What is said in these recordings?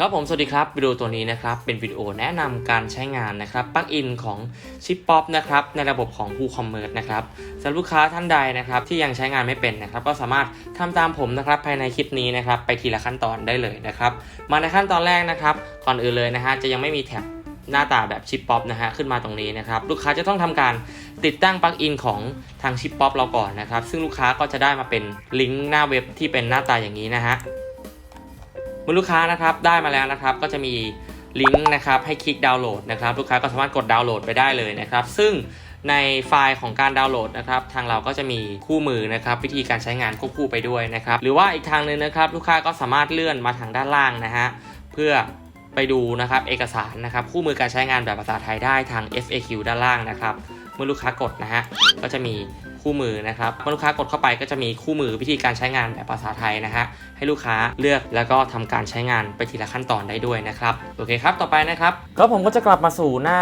ครับผมสวัสดีครับวิดีโอตัวนี้นะครับเป็นวิดีโอแนะนำการใช้งานนะครับปลั๊กอินของชิปป๊อปนะครับในระบบของ WooCommerce นะครับสำหรับลูกค้าท่านใดนะครับที่ยังใช้งานไม่เป็นนะครับก็สามารถทำตามผมนะครับภายในคลิปนี้นะครับไปทีละขั้นตอนได้เลยนะครับมาในขั้นตอนแรกนะครับก่อนอื่นเลยนะฮะจะยังไม่มีแท็บหน้าตาแบบชิปป๊อปนะฮะขึ้นมาตรงนี้นะครับลูกค้าจะต้องทำการติดตั้งปลั๊กอินของทางชิปป๊อปเราก่อนนะครับซึ่งลูกค้าก็จะได้มาเป็นลิงก์หน้าเว็บที่เป็นหน้าตาอย่างนี้นะฮะ เมื่อลูกค้านะครับได้มาแล้วนะครับก็จะมีลิงก์นะครับให้คลิกดาวน์โหลดนะครับลูกค้าก็สามารถกดดาวน์โหลดไปได้เลยนะครับ ซึ่งในไฟล์ของการดาวน์โหลดนะครับทางเราก็จะมีคู่มือนะครับวิธีการใช้งานควบคู่ไปด้วยนะครับหรือว่าอีกทางหนึงนะครับลูกค้าก็สามารถเลื่อนมาทางด้านล่างนะฮะเพื่อไปดูนะครับเอกสารนะครับคู่มือการใช้งานแบบภาษาไทยได้ทาง FAQ ด้านล่างนะครับเมื่อลูกค้ากดนะฮะก็จะมี คู่มือนะครับเมื่อลูกค้ากดเข้าไปก็จะมีคู่มือวิธีการใช้งานแบบภาษาไทยนะฮะให้ลูกค้าเลือกแล้วก็ทำการใช้งานไปทีละขั้นตอนได้ด้วยนะครับโอเคครับต่อไปนะครับก็ผมก็จะกลับมาสู่หน้า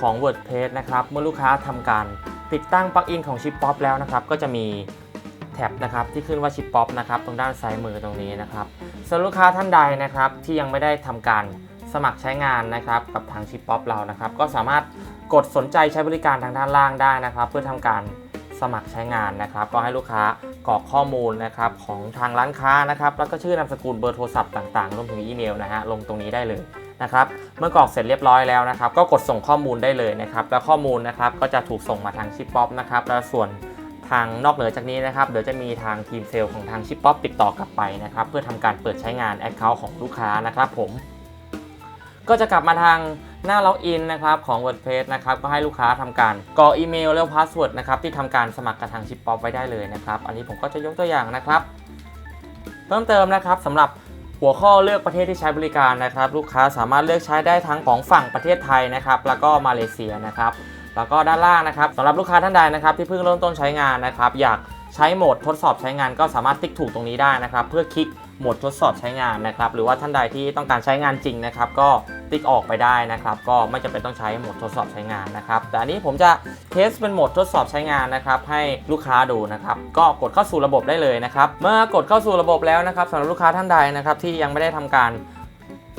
ของ WordPress นะครับเมื่อลูกค้าทำการติดตั้งปลั๊กอินของ Chip Pop แล้วนะครับก็จะมีแท็บนะครับที่ขึ้นว่า Chip Pop นะครับตรงด้านซ้ายมือตรงนี้นะครับส่วนลูกค้าท่านใดนะครับที่ยังไม่ได้ทำการสมัครใช้งานนะครับกับทาง Chip Pop เรานะครับก็สามารถกดสนใจใช้บริการทางด้านล่างได้นะครับ เพื่อทำการ มัครใช้งานนะครับ ก็ให้ลูกค้ากรอกข้อมูลนะครับของทางร้านค้านะครับ แล้วก็ชื่อนามสกุลเบอร์โทรศัพท์ต่างๆรวมถึงอีเมลนะฮะลงตรงนี้ได้เลยนะครับเมื่อกรอกเสร็จเรียบร้อยแล้วนะครับ ก็กดส่งข้อมูลได้เลยนะครับแล้วข้อมูลนะครับก็จะถูกส่งมาทางชิปป๊อปนะครับแล้วส่วนทางนอกเหนือจากนี้นะครับเดี๋ยวจะมีทางทีมเซลล์ของทางชิปป๊อปติดต่อกลับไปนะครับ เพื่อทำการเปิดใช้งาน Account ของลูกค้านะครับผม ก็จะกลับมาทางหน้าล็อกอินนะครับของ WordPress นะครับก็ให้ลูกค้าทำการกรอกอีเมลแล้วพาสเวิร์ดนะครับที่ทำการสมัครกับทางชิปป๊อปไว้ได้เลยนะครับ อันนี้ผมก็จะยกตัวอย่างนะครับ เพิ่มเติมนะครับสำหรับหัวข้อเลือกประเทศที่ใช้บริการนะครับ ลูกค้าสามารถเลือกใช้ได้ทั้งของฝั่งประเทศไทยนะครับ แล้วก็มาเลเซียนะครับ แล้วก็ด้านล่างนะครับสำหรับลูกค้าท่านใดนะครับที่เพิ่งเริ่มต้นใช้งานนะครับ อยากใช้โหมดทดสอบใช้งานก็สามารถติ๊กถูกตรงนี้ได้นะครับ เพื่อคลิก โหมดทดสอบใช้งานนะครับ หรือว่าท่านใดที่ต้องการใช้งานจริงนะครับ ก็ติ๊กออกไปได้นะครับ ก็ไม่จำเป็นต้องใช้โหมดทดสอบใช้งานนะครับ แต่อันนี้ผมจะเทสเป็นโหมดทดสอบใช้งานนะครับ ให้ลูกค้าดูนะครับ ก็กดเข้าสู่ระบบได้เลยนะครับ เมื่อกดเข้าสู่ระบบแล้วนะครับสำหรับลูกค้าท่านใดนะครับที่ยังไม่ได้ทำการ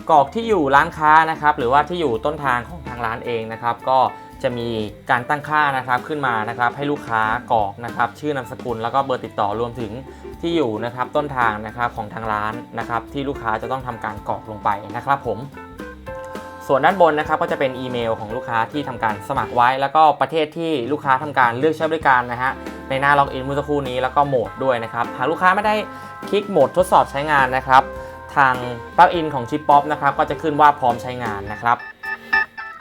กรอกที่อยู่ร้านค้านะครับ หรือว่าที่อยู่ต้นทางของทางร้านเองนะครับ ก็จะมีการตั้งค่านะครับขึ้นมานะครับให้ลูกค้ากรอกนะครับ ชื่อนามสกุลแล้วก็เบอร์ติดต่อรวมถึง ที่อยู่นะครับต้นทางนะครับของทางร้านนะครับที่ลูกค้าจะต้องทำการกรอกลงไปนะครับผม ส่วนด้านบนนะครับก็จะเป็นอีเมลของลูกค้าที่ทำการสมัครไว้ แล้วก็ประเทศที่ลูกค้าทำการเลือกใช้บริการนะฮะในหน้าล็อกอินเมื่อสักครู่นี้แล้วก็โหมดด้วยนะครับหากลูกค้าไม่ได้คลิกโหมดทดสอบใช้งานนะครับ ทางปลั๊กอินของชิปป๊อปนะครับก็จะขึ้นว่าพร้อมใช้งานนะครับ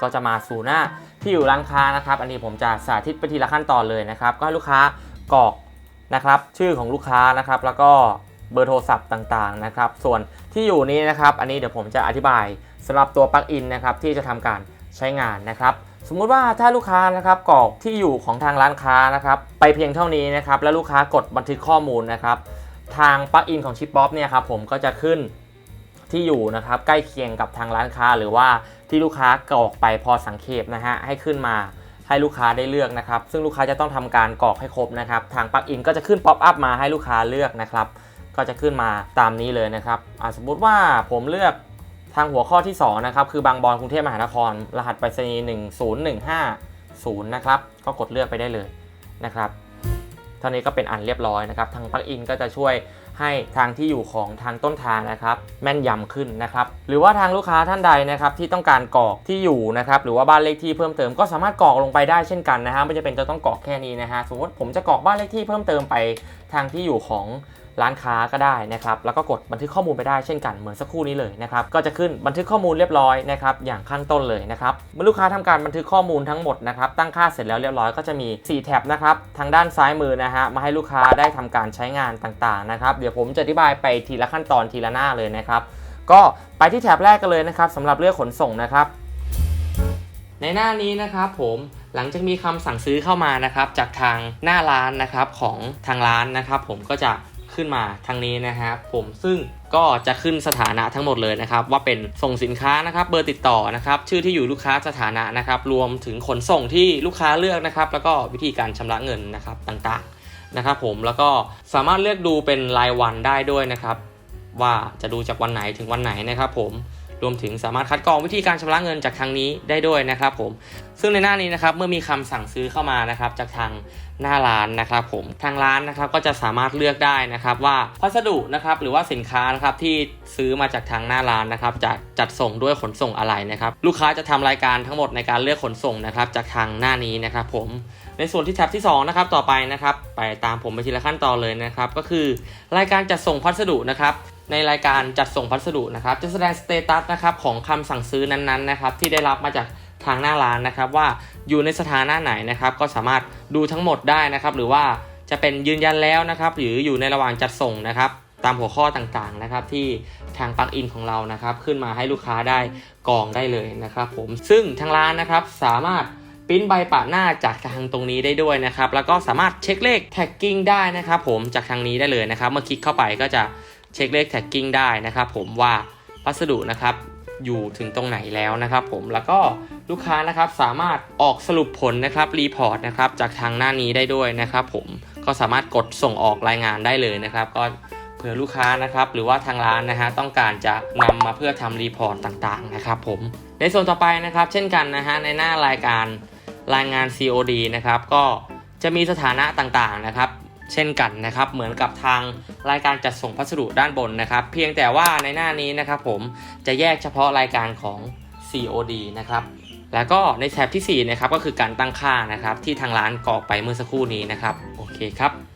ก็จะมาสู่หน้าที่อยู่ร้านค้านะครับ อันนี้ผมจะสาธิตไปทีละขั้นตอนเลยนะครับ ก็ให้ลูกค้ากรอก นะครับ ชื่อของลูกค้านะครับ แล้วก็เบอร์โทรศัพท์ต่างๆนะครับ ส่วนที่อยู่นี้นะครับ อันนี้เดี๋ยวผมจะอธิบายสำหรับตัวปลั๊กอินนะครับที่จะทำการใช้งานนะครับ สมมุติว่าถ้าลูกค้านะครับกรอกที่อยู่ของทางร้านค้านะครับ ไปเพียงเท่านี้นะครับ แล้วลูกค้ากดบันทึกข้อมูลนะครับ ทางปลั๊กอินของชิปป๊อปเนี่ยครับผมก็จะขึ้นที่อยู่นะครับใกล้เคียงกับทางร้านค้าหรือว่าที่ลูกค้ากรอกไปพอสังเขปนะฮะให้ขึ้นมา ให้ลูกค้าได้เลือกนะครับ ซึ่งลูกค้าจะต้องทำการกรอกให้ครบนะครับ ทางปลั๊กอินก็จะขึ้นป๊อปอัพมาให้ลูกค้าเลือกนะครับ ก็จะขึ้นมาตามนี้เลยนะครับสมมุติว่าผมเลือกทางหัวข้อที่ 2 นะครับ คือบางบอนกรุงเทพมหานคร รหัสไปรษณีย์10150 นะครับ ก็กดเลือกไปได้เลยนะครับ เท่านี้ก็เป็นอันเรียบร้อยนะครับ ทางปลั๊กอินก็จะช่วย ให้ทางที่อยู่ของทางต้นทางนะครับแม่นยำขึ้นนะครับหรือว่าทางลูกค้าท่านใดนะครับที่ต้องการกรอกที่อยู่นะครับหรือว่าบ้านเลขที่เพิ่มเติมก็สามารถกรอกลงไปได้เช่นกันนะฮะไม่จะเป็นจะต้องกรอกแค่นี้นะฮะสมมติผมจะกรอกบ้านเลขที่เพิ่มเติมไปทางที่อยู่ของ ร้านค้าก็ได้นะครับแล้วก็กดบันทึกข้อมูลไปได้เช่นกันเหมือนสักครู่นี้เลยนะครับก็จะขึ้นบันทึกข้อมูลเรียบร้อยนะครับอย่างข้างต้นเลยนะครับเมื่อลูกค้าทำการบันทึกข้อมูลทั้งหมดนะครับตั้งค่าเสร็จแล้วเรียบร้อยก็จะมี 4 แท็บนะครับทางด้านซ้ายมือนะฮะมาให้ลูกค้าได้ทำการใช้งานต่างๆนะครับเดี๋ยวผมจะอธิบายไปทีละขั้นตอนทีละหน้าเลยนะครับก็ไปที่แท็บแรกกันเลยนะครับสำหรับเลือกขนส่งนะครับในหน้านี้นะครับผมหลังจากมีคำสั่งซื้อเข้ามานะครับจากทางหน้าร้านนะครับของทางร้านนะครับ ผมก็จะ ขึ้นมาทางนี้นะครับผมซึ่งก็จะขึ้นสถานะทั้งหมดเลยนะครับ ว่าเป็นส่งสินค้านะครับเบอร์ติดต่อนะครับ ชื่อที่อยู่ลูกค้าสถานะนะครับ รวมถึงขนส่งที่ลูกค้าเลือกนะครับ แล้วก็วิธีการชำระเงินนะครับต่างๆนะครับ ผมแล้วก็สามารถเลือกดูเป็นรายวันได้ด้วยนะครับ ว่าจะดูจากวันไหนถึงวันไหนนะครับ ผม รวมถึงสามารถคัดกรองวิธีการชำระเงินจากทางนี้ได้ด้วยนะครับผม ซึ่งในหน้านี้นะครับเมื่อมีคำสั่งซื้อเข้ามานะครับจากทางหน้าร้านนะครับผมทางร้านนะครับก็จะสามารถเลือกได้นะครับว่าพัสดุนะครับหรือว่าสินค้านะครับที่ซื้อมาจากทางหน้าร้านนะครับจะจัดส่งด้วยขนส่งอะไรนะครับลูกค้าจะทำรายการทั้งหมดในการเลือกขนส่งนะครับจากทางหน้านี้นะครับผมในส่วนที่แท็บที่2นะครับต่อไปนะครับไปตามผมไปทีละขั้นตอนเลยนะครับก็คือ รายการจัดส่งพัสดุนะครับ ในรายการจัดส่งพัสดุนะครับ จะแสดงสเตตัสนะครับของคำสั่งซื้อนั้นๆนะครับที่ได้รับมาจากทางหน้าร้านนะครับ ว่าอยู่ในสถานะไหนนะครับ ก็สามารถดูทั้งหมดได้นะครับ หรือว่าจะเป็นยืนยันแล้วนะครับ หรืออยู่ในระหว่างจัดส่งนะครับ ตามหัวข้อต่างๆนะครับ ที่ทางปลั๊กอินของเรานะครับ ขึ้นมาให้ลูกค้าได้กรองได้เลยนะครับ ผมซึ่งทางร้านนะครับสามารถปิ้นใบปะหน้าจากทางตรงนี้ได้ด้วยนะครับ แล้วก็สามารถเช็คเลขแท็กกิ้งได้นะครับ ผมจากทางนี้ได้เลยนะครับ เมื่อคลิกเข้าไปก็จะ เช็คเลขแท็กกิ้งได้นะครับผมว่าพัสดุนะครับอยู่ถึงตรงไหนแล้วนะครับผมแล้วก็ลูกค้านะครับสามารถออกสรุปผลนะครับรีพอร์ตนะครับจากทางหน้านี้ได้ด้วยนะครับผมก็สามารถกดส่งออกรายงานได้เลยนะครับก็เผื่อลูกค้านะครับหรือว่าทางร้านนะฮะต้องการจะนำมาเพื่อทำรีพอร์ตต่างๆนะครับผมในส่วนต่อไปนะครับ เช่นกันนะฮะในหน้ารายการรายงาน COD นะครับก็จะมีสถานะต่างๆนะครับ เช่นกันนะครับ เหมือนกับทางรายการจัดส่งพัสดุด้านบนนะครับ เพียงแต่ว่าในหน้านี้นะครับผมจะแยกเฉพาะรายการของ COD นะครับ แล้วก็ในแท็บที่4นะครับก็คือการตั้งค่านะครับที่ทางร้านกรอกไปเมื่อสักครู่นี้นะครับ โอเคครับ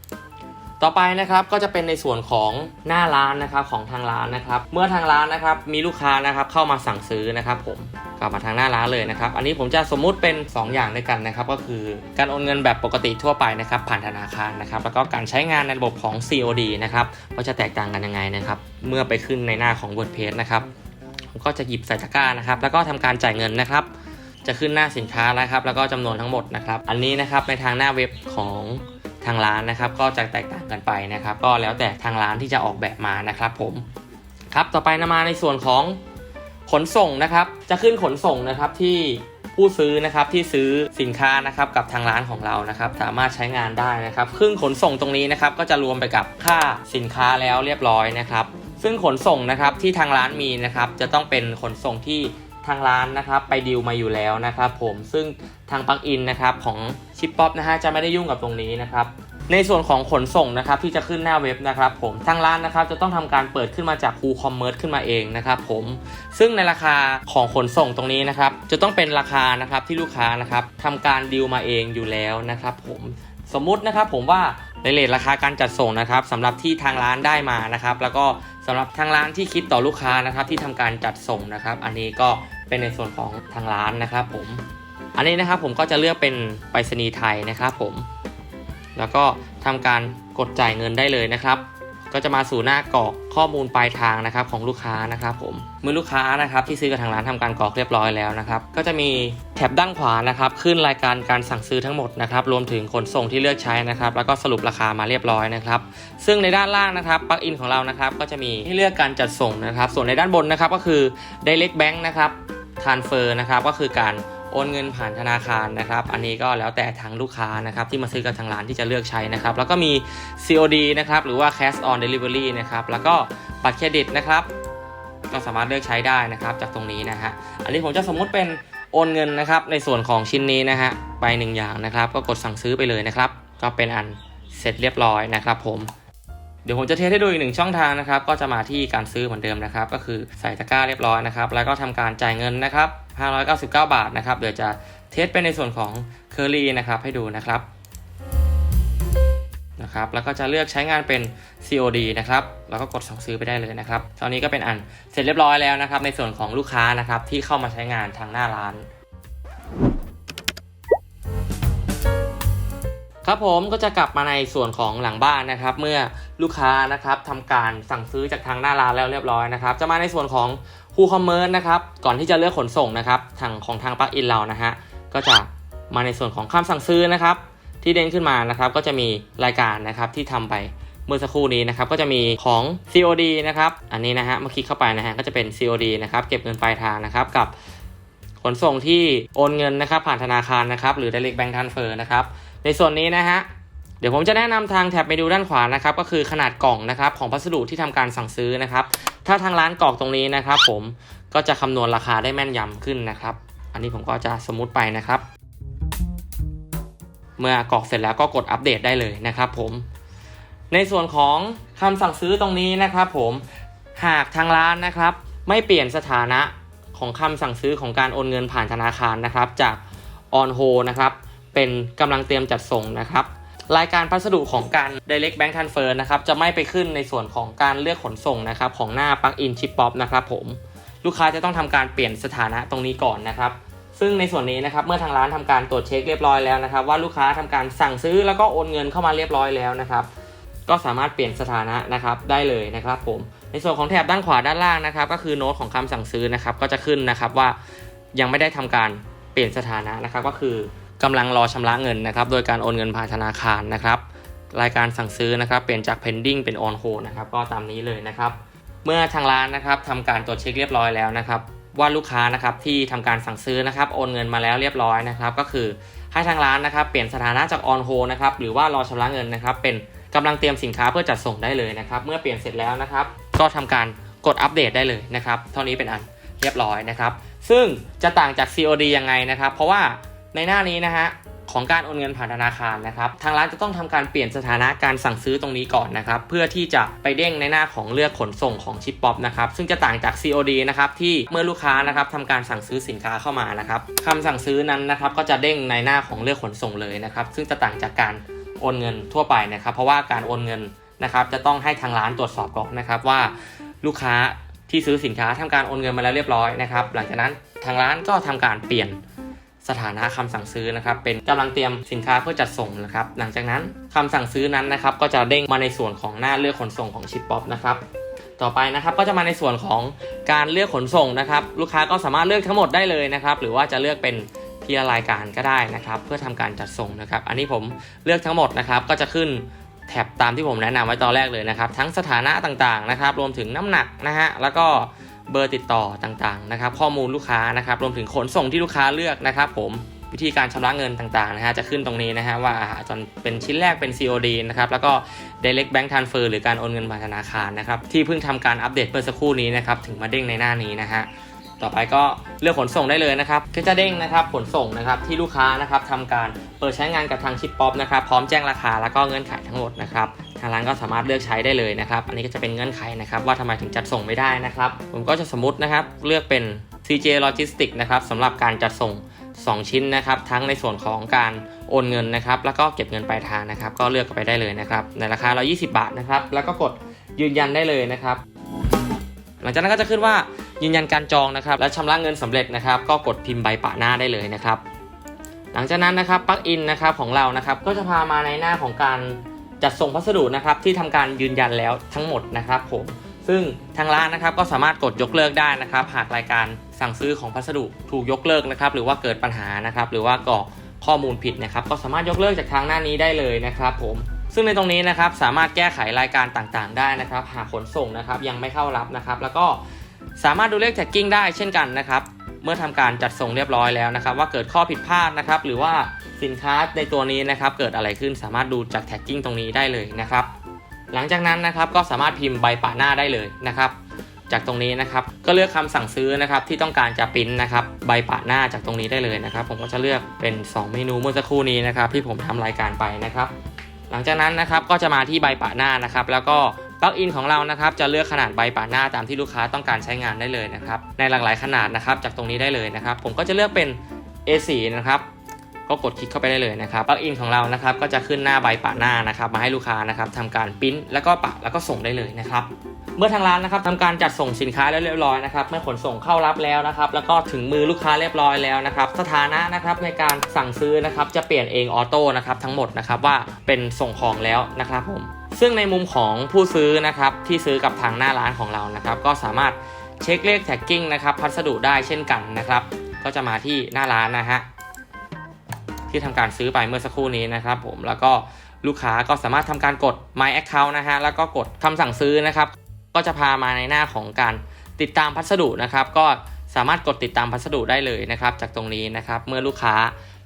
ต่อไปนะครับก็จะเป็นในส่วนของหน้าร้านนะครับของทางร้านนะครับ เมื่อทางร้านนะครับมีลูกค้านะครับเข้ามาสั่งซื้อนะครับผมกลับมาทางหน้าร้านเลยนะครับ อันนี้ผมจะสมมุติเป็น 2 อย่างด้วยกันนะครับ ก็คือการโอนเงินแบบปกติทั่วไปนะครับ ผ่านธนาคารนะครับ แล้วก็การใช้งานในระบบของ COD นะครับว่าจะแตกต่างกันยังไงนะครับ เมื่อไปขึ้นในหน้าของ WordPress นะครับผมก็จะหยิบใส่ตะกร้านะครับ แล้วก็ทำการจ่ายเงินนะครับ จะขึ้นหน้าสินค้าแล้วครับ แล้วก็จำนวนทั้งหมดนะครับ อันนี้นะครับในทางหน้าเว็บของ ทางร้านนะครับ ก็จะแตกต่างกันไปนะครับ ก็แล้วแต่ทางร้านที่จะออกแบบมานะครับ ผมครับต่อไปนะมาในส่วนของขนส่งนะครับ จะขึ้นขนส่งนะครับที่ผู้ซื้อนะครับที่ซื้อสินค้านะครับกับทางร้านของเรานะครับ สามารถใช้งานได้นะครับครึ่งขนส่งตรงนี้นะครับ ก็จะรวมไปกับค่าสินค้าแล้วเรียบร้อยนะครับ ซึ่งขนส่งนะครับที่ทางร้านมีนะครับ จะต้องเป็นขนส่งที่ ทางร้านนะครับไปดีลมาอยู่แล้วนะครับผมซึ่งทางปักอินนะครับของชิปป๊อปนะฮะจะไม่ได้ยุ่งกับตรงนี้นะครับในส่วนของขนส่งนะครับที่จะขึ้นหน้าเว็บนะครับผมทางร้านนะครับจะต้องทำการเปิดขึ้นมาจาก WooCommerce ขึ้นมาเองนะครับผมซึ่งในราคาของขนส่งตรงนี้นะครับจะต้องเป็นราคานะครับที่ลูกค้านะครับทำการดีลมาเองอยู่แล้วนะครับผมสมมุตินะครับผมว่าในเลทราคาการจัดส่งนะครับสำหรับที่ทางร้านได้มานะครับ แล้วก็สำหรับทางร้านที่คิดต่อลูกค้านะครับที่ทำการจัดส่งนะครับ อันนี้ก็ เป็นในส่วนของทางร้านนะครับผม อันนี้นะครับผมก็จะเลือกเป็นไปรษณีย์ไทยนะครับผม แล้วก็ทำการกดจ่ายเงินได้เลยนะครับ ก็จะมาสู่หน้ากรอกข้อมูลปลายทางนะครับของลูกค้านะครับผม เมื่อลูกค้านะครับที่ซื้อกับทางร้านทำการกรอกเรียบร้อยแล้วนะครับ ก็จะมีแถบด้านขวานะครับขึ้นรายการการสั่งซื้อทั้งหมดนะครับ รวมถึงขนส่งที่เลือกใช้นะครับ แล้วก็สรุปราคามาเรียบร้อยนะครับ ซึ่งในด้านล่างนะครับปลั๊กอินของเรานะครับ ก็จะมีให้เลือกการจัดส่งนะครับ ส่วนในด้านบนนะครับก็คือ direct bank นะครับ transfer นะครับก็คือการโอนเงินผ่านธนาคารนะครับ อันนี้ก็แล้วแต่ทางลูกค้านะครับที่มาซื้อกับทางร้านที่จะเลือกใช้นะครับ แล้วก็มี COD นะครับหรือว่า cash on delivery นะครับ แล้วก็บัตรเครดิตนะครับ ก็สามารถเลือกใช้ได้นะครับจากตรงนี้นะฮะ อันนี้ผมจะสมมุติเป็นโอนเงินนะครับในส่วนของชิ้นนี้นะฮะไปหนึ่งอย่างนะครับ ก็กดสั่งซื้อไปเลยนะครับ ก็เป็นอันเสร็จเรียบร้อยนะครับผม ดี๋ยวผมจะเทสให้ดูอีกหนึ่งช่องทางนะครับ ก็จะมาที่การซื้อเหมือนเดิมนะครับ ก็คือใส่ตะกร้าเรียบร้อยนะครับ แล้วก็ทำการจ่ายเงินนะครับ 599 บาทนะครับ เดี๋ยวจะเทสเป็นในส่วนของเคอรี่นะครับให้ดูนะครับนะครับ แล้วก็จะเลือกใช้งานเป็น COD นะครับ แล้วก็กดสั่งซื้อไปได้เลยนะครับ ตอนนี้ก็เป็นอันเสร็จเรียบร้อยแล้วนะครับ ในส่วนของลูกค้านะครับที่เข้ามาใช้งานทางหน้าร้าน ครับผมก็จะกลับมาในส่วนของหลังบ้านนะครับ เมื่อลูกค้านะครับทำการสั่งซื้อจากทางหน้าร้านแล้วเรียบร้อยนะครับ จะมาในส่วนของ WooCommerce นะครับก่อนที่จะเลือกขนส่งนะครับทางของทางปลั๊กอินเรานะฮะก็จะมาในส่วนของคำสั่งซื้อนะครับ ที่เด้งขึ้นมานะครับก็จะมีรายการนะครับที่ทำไปเมื่อสักครู่นี้นะครับก็จะมีของ COD นะครับอันนี้นะฮะเมื่อคลิกเข้าไปนะฮะก็จะเป็น COD นะครับเก็บเงินปลายทางนะครับกับขนส่งที่โอนเงินนะครับผ่านธนาคารนะครับหรือ direct bank transfer นะครับ ในส่วนนี้นะฮะเดี๋ยวผมจะแนะนำทางแท็บเมนูด้านขวานะครับก็คือขนาดกล่องนะครับของพัสดุที่ทำการสั่งซื้อนะครับ ถ้าทางร้านกรอกตรงนี้นะครับ ผมก็จะคำนวณราคาได้แม่นยำขึ้นนะครับ อันนี้ผมก็จะสมมุติไปนะครับ เมื่อกรอกเสร็จแล้วก็กดอัปเดตได้เลยนะครับผมในส่วนของคำสั่งซื้อตรงนี้นะครับผมหากทางร้านนะครับ ไม่เปลี่ยนสถานะของคำสั่งซื้อของการโอนเงินผ่านธนาคารนะครับ จาก on hold นะครับ เป็นกำลังเตรียมจัดส่งนะครับรายการพัสดุของการ direct bank transfer นะครับจะไม่ไปขึ้นในส่วนของการเลือกขนส่งนะครับของหน้า plug in chip pop นะครับผมลูกค้าจะต้องทำการเปลี่ยนสถานะตรงนี้ก่อนนะครับ ซึ่งในส่วนนี้นะครับเมื่อทางร้านทำการตรวจเช็คเรียบร้อยแล้วนะครับ ว่าลูกค้าทำการสั่งซื้อแล้วก็โอนเงินเข้ามาเรียบร้อยแล้วนะครับ ก็สามารถเปลี่ยนสถานะนะครับได้เลยนะครับผมในส่วนของแถบด้านขวาด้านล่างนะครับ ก็คือโน้ตของคำสั่งซื้อนะครับก็จะขึ้นนะครับว่ายังไม่ได้ทำการเปลี่ยนสถานะนะครับก็คือ กำลังรอชำระเงินนะครับ โดยการโอนเงินผ่านธนาคารนะครับ รายการสั่งซื้อนะครับ เปลี่ยนจาก pending เป็น on hold นะครับ ก็ตามนี้เลยนะครับ เมื่อทางร้านนะครับทำการตรวจเช็คเรียบร้อยแล้วนะครับ ว่าลูกค้านะครับที่ทำการสั่งซื้อนะครับโอนเงินมาแล้วเรียบร้อยนะครับ ก็คือให้ทางร้านนะครับ เปลี่ยนสถานะจาก on hold นะครับ หรือว่ารอชำระเงินนะครับ เป็นกำลังเตรียมสินค้าเพื่อจัดส่งได้เลยนะครับ เมื่อเปลี่ยนเสร็จแล้วนะครับ ก็ทำการกดอัปเดตได้เลยนะครับ เท่านี้เป็นอันเรียบร้อยนะครับ ซึ่งจะต่างจาก COD ยังไงนะครับ เพราะว่า ในหน้านี้นะฮะของการโอนเงินผ่านธนาคารนะครับทางร้านจะต้องทำการเปลี่ยนสถานะการสั่งซื้อตรงนี้ก่อนนะครับเพื่อที่จะไปเด้งในหน้าของเลือกขนส่งของชิปป๊อปนะครับซึ่งจะต่างจาก COD นะครับที่เมื่อลูกค้านะครับทำการสั่งซื้อสินค้าเข้ามานะครับคำสั่งซื้อนั้นนะครับก็จะเด้งในหน้าของเลือกขนส่งเลยนะครับซึ่งจะต่างจากการโอนเงินทั่วไปนะครับ เพราะว่าการโอนเงินนะครับจะต้องให้ทางร้านตรวจสอบก่อนนะครับว่าลูกค้าที่ซื้อสินค้าทำการโอนเงินมาแล้วเรียบร้อยนะครับหลังจากนั้นทางร้านก็ทำการเปลี่ยน สถานะคำสั่งซื้อนะครับเป็นกำลังเตรียมสินค้าเพื่อจัดส่งนะครับหลังจากนั้นคำสั่งซื้อนั้นนะครับก็จะเด้งมาในส่วนของหน้าเลือกขนส่งของชิปป๊อปนะครับต่อไปนะครับก็จะมาในส่วนของการเลือกขนส่งนะครับ ลูกค้าก็สามารถเลือกทั้งหมดได้เลยนะครับ หรือว่าจะเลือกเป็นทีละรายการก็ได้นะครับ เพื่อทำการจัดส่งนะครับ อันนี้ผมเลือกทั้งหมดนะครับก็จะขึ้นแท็บตามที่ผมแนะนำไว้ตอนแรกเลยนะครับ ทั้งสถานะต่างๆนะครับ รวมถึงน้ำหนักนะฮะแล้วก็ เบอร์ติดต่อต่างๆนะครับ ข้อมูลลูกค้านะครับ รวมถึงขนส่งที่ลูกค้าเลือกนะครับผมวิธีการชำระเงินต่างๆนะฮะจะขึ้นตรงนี้นะฮะว่าจนเป็นชิ้นแรกเป็น COD นะครับแล้วก็ direct bank transfer หรือการโอนเงินผ่านธนาคารนะครับที่เพิ่งทำการอัปเดตเมื่อสักครู่นี้นะครับถึงมาเด้งในหน้านี้นะฮะต่อไปก็เลือกขนส่งได้เลยนะครับก็จะเด้งนะครับขนส่งนะครับที่ลูกค้านะครับทำการเปิดใช้งานกับทางชิปป๊อปนะครับพร้อมแจ้งราคาแล้วก็เงื่อนไขทั้งหมดนะครับ ทางร้านก็สามารถเลือกใช้ได้เลยนะครับ อันนี้ก็จะเป็นเงื่อนไขนะครับว่าทำไมถึงจัดส่งไม่ได้นะครับ ผมก็จะสมมตินะครับเลือกเป็น CJ Logistics นะครับสำหรับการจัดส่ง 2 ชิ้นนะครับ ทั้งในส่วนของการโอนเงินนะครับ แล้วก็เก็บเงินปลายทางนะครับ ก็เลือกไปได้เลยนะครับ ในราคา 120 บาทนะครับ แล้วก็กดยืนยันได้เลยนะครับ หลังจากนั้นก็จะขึ้นว่ายืนยันการจองนะครับ และชำระเงินสำเร็จนะครับ ก็กดพิมพ์ใบปะหน้าได้เลยนะครับ หลังจากนั้นนะครับปลั๊กอินนะครับของเรานะครับ ก็จะพามาในหน้าของการ จัดส่งพัสดุนะครับที่ทำการยืนยันแล้วทั้งหมดนะครับผมซึ่งทางร้านนะครับก็สามารถกดยกเลิกได้นะครับ หากรายการสั่งซื้อของพัสดุถูกยกเลิกนะครับ หรือว่าเกิดปัญหานะครับ หรือว่ากรอกข้อมูลผิดนะครับ ก็สามารถยกเลิกจากทางหน้านี้ได้เลยนะครับ ผม ซึ่งในตรงนี้นะครับสามารถแก้ไขรายการต่างๆ ได้นะครับ หากขนส่งนะครับยังไม่เข้ารับนะครับ แล้วก็สามารถดูเลขแท็กกิ้งได้เช่นกันนะครับ เมื่อทำการจัดส่งเรียบร้อยแล้วนะครับ ว่าเกิดข้อผิดพลาดนะครับ หรือว่าสินค้าในตัวนี้นะครับ เกิดอะไรขึ้นสามารถดูจากแท็กกิ้งตรงนี้ได้เลยนะครับ หลังจากนั้นนะครับก็สามารถพิมพ์ใบปะหน้าได้เลยนะครับจากตรงนี้นะครับ ก็เลือกคำสั่งซื้อนะครับที่ต้องการจะปริ้นนะครับใบปะหน้าจากตรงนี้ได้เลยนะครับ ผมก็จะเลือกเป็น 2 เมนูเมื่อสักครู่นี้นะครับ ที่ผมทำรายการไปนะครับ หลังจากนั้นนะครับก็จะมาที่ใบปะหน้านะครับ แล้วก็ ปลั๊กอินของเรานะครับจะเลือกขนาดใบปะหน้าตามที่ลูกค้าต้องการใช้งานได้เลยนะครับในหลากหลายขนาดนะครับจากตรงนี้ได้เลยนะครับ ผมก็จะเลือกเป็น A4 นะครับก็กดคลิกเข้าไปได้เลยนะครับปลั๊กอินของเรานะครับก็จะขึ้นหน้าใบปะหน้านะครับมาให้ลูกค้านะครับทำการปริ้นแล้วก็ปะแล้วก็ส่งได้เลยนะครับเมื่อทางร้านนะครับทำการจัดส่งสินค้าแล้วเรียบร้อยนะครับเมื่อขนส่งเข้ารับแล้วนะครับแล้วก็ถึงมือลูกค้าเรียบร้อยแล้วนะครับสถานะนะครับในการสั่งซื้อนะครับจะเปลี่ยนเองออโต้นะครับทั้งหมดนะครับว่าเป็นส่งของแล้วนะครับผม ซึ่งในมุมของผู้ซื้อนะครับที่ซื้อกับทางหน้าร้านของเรานะครับ ก็สามารถเช็คเลขแท็กกิ้งนะครับพัสดุได้เช่นกันนะครับ ก็จะมาที่หน้าร้านนะฮะที่ทำการซื้อไปเมื่อสักครู่นี้นะครับ ผมแล้วก็ลูกค้าก็สามารถทำการกด My Account นะฮะแล้วก็กดคำสั่งซื้อนะครับ ก็จะพามาในหน้าของการติดตามพัสดุนะครับ ก็สามารถกดติดตามพัสดุได้เลยนะครับ จากตรงนี้นะครับเมื่อลูกค้า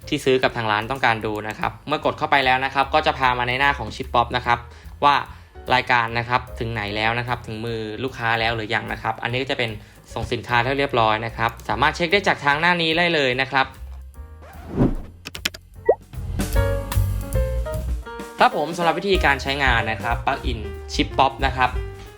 ที่ซื้อกับทางร้านต้องการดูนะครับ เมื่อกดเข้าไปแล้วนะครับ ก็จะพามาในหน้าของชิปป๊อปนะครับ ว่ารายการนะครับถึงไหนแล้วนะครับ ถึงมือลูกค้าแล้วหรือยังนะครับ อันนี้ก็จะเป็นส่งสินค้าได้วเรียบร้อยนะครับ สามารถเช็คได้จากทางหน้านี้ได้เลยนะครับครับผมสำหรับวิธีการใช้งานนะครับปลั๊กอินชิปป๊อปนะครับ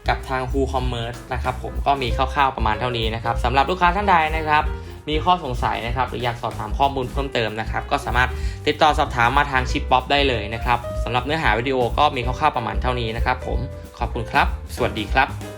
กับทาง WooCommerce นะครับผมก็มีคร่าวๆประมาณเท่านี้นะครับสำหรับลูกค้าท่านใดนะครับ มีข้อสงสัยนะครับ หรืออยากสอบถามข้อมูลเพิ่มเติมนะครับ ก็สามารถติดต่อสอบถามมาทางชิปป๊อปได้เลยนะครับสำหรับเนื้อหาวิดีโอก็มีคร่าวๆประมาณเท่านี้นะครับ ผมขอบคุณครับ สวัสดีครับ